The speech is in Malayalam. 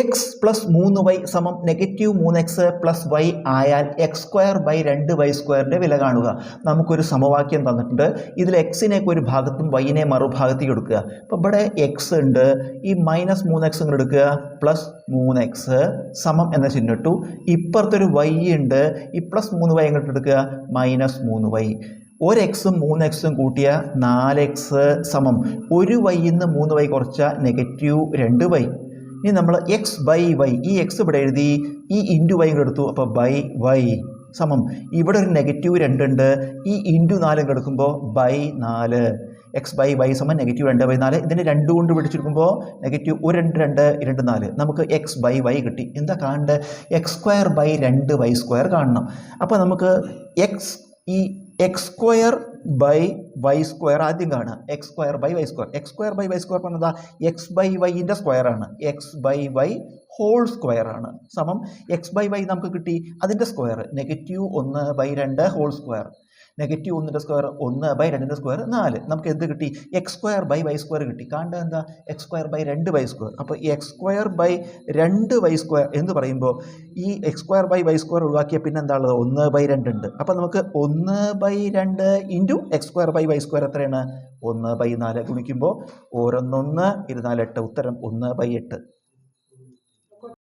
എക്സ് പ്ലസ് മൂന്ന് വൈ സമം നെഗറ്റീവ് മൂന്ന് എക്സ് പ്ലസ് വൈ ആയാൽ എക്സ് സ്ക്വയർ ബൈ രണ്ട് വൈ സ്ക്വയറിന്റെ വില കാണുക. നമുക്കൊരു സമവാക്യം തന്നിട്ടുണ്ട്. ഇതിൽ എക്സിനെയൊക്കെ ഒരു ഭാഗത്തും വൈനെ മറുഭാഗത്തേക്ക് എടുക്കുക. അപ്പോൾ ഇവിടെ എക്സ് ഉണ്ട്. ഈ മൈനസ് മൂന്ന് എക്സ് ഇങ്ങോട്ട് എടുക്കുക. പ്ലസ് മൂന്ന് എക്സ് സമം എന്ന ചിഹ്നം ഇട്ടു. ഇപ്പുറത്തൊരു വൈ ഉണ്ട്. ഈ പ്ലസ് മൂന്ന് വൈ ഇങ്ങോട്ട് എടുക്കുക? മൈനസ് മൂന്ന് വൈ ഒരു എക്സും മൂന്ന് എക്സും കൂട്ടിയ നാല് എക്സ് സമം. ഒരു വൈന്ന് മൂന്ന് വൈ കുറച്ച നെഗറ്റീവ് രണ്ട് വൈ ഇനി നമ്മൾ എക്സ് ബൈ വൈ ഈ എക്സ് ഇവിടെ എഴുതി ഈ ഇന്റു വൈ കൂടെ എടുത്തു അപ്പോൾ ബൈ വൈ സമം. ഇവിടെ ഒരു നെഗറ്റീവ് രണ്ടുണ്ട് ഈ ഇന്റു നാലും കിടക്കുമ്പോൾ ബൈ നാല്. എക്സ് ബൈ വൈ സമം നെഗറ്റീവ് രണ്ട് ബൈ നാല്. ഇതിന്റെ രണ്ട് കൊണ്ട് പിടിച്ചെടുക്കുമ്പോൾ നെഗറ്റീവ് ഒരു രണ്ട് രണ്ട് രണ്ട് നാല്. നമുക്ക് എക്സ് ബൈ വൈ കിട്ടി. എന്താ കാണേണ്ടത് എക്സ് സ്ക്വയർ ബൈ രണ്ട് വൈ സ്ക്വയർ കാണണം. അപ്പോൾ നമുക്ക് എക്സ് ഈ x square by y square ആദ്യം കാണുക. X square by y square x square by y square പറഞ്ഞതാ എക്സ് ബൈ വൈന്റെ സ്ക്വയർ ആണ്. X by y whole square ആണ്. സമം എക്സ് ബൈ വൈ നമുക്ക് കിട്ടി അതിന്റെ സ്ക്വയർ നെഗറ്റീവ് ഒന്ന് ബൈ രണ്ട് ഹോൾ സ്ക്വയർ നെഗറ്റീവ് ഒന്നിന്റെ സ്ക്വയർ ഒന്ന് ബൈ രണ്ടിന്റെ സ്ക്വയർ നാല്. നമുക്ക് എന്ത് കിട്ടി? X square by y square കിട്ടി. കാണ്ട എന്താ? എക്സ് സ്ക്വയർ ബൈ രണ്ട് വൈ സ്ക്വയർ അപ്പോൾ ഈ എക്സ് സ്ക്വയർ ബൈ രണ്ട് വൈ സ്ക്വയർ എന്ന് പറയുമ്പോൾ ഈ x square by y square ഒഴിവാക്കിയ പിന്നെ എന്താ ഉള്ളത്? ഒന്ന് ബൈ രണ്ട് ഉണ്ട്. അപ്പോൾ നമുക്ക് ഒന്ന് ബൈ രണ്ട് into x square by y square എത്രയാണ്? ഒന്ന് ബൈ നാല് ഗുണിക്കുമ്പോൾ ഓരോന്നൊന്ന് ഇരുന്നാലെട്ട് ഉത്തരം ഒന്ന് ബൈ എട്ട്.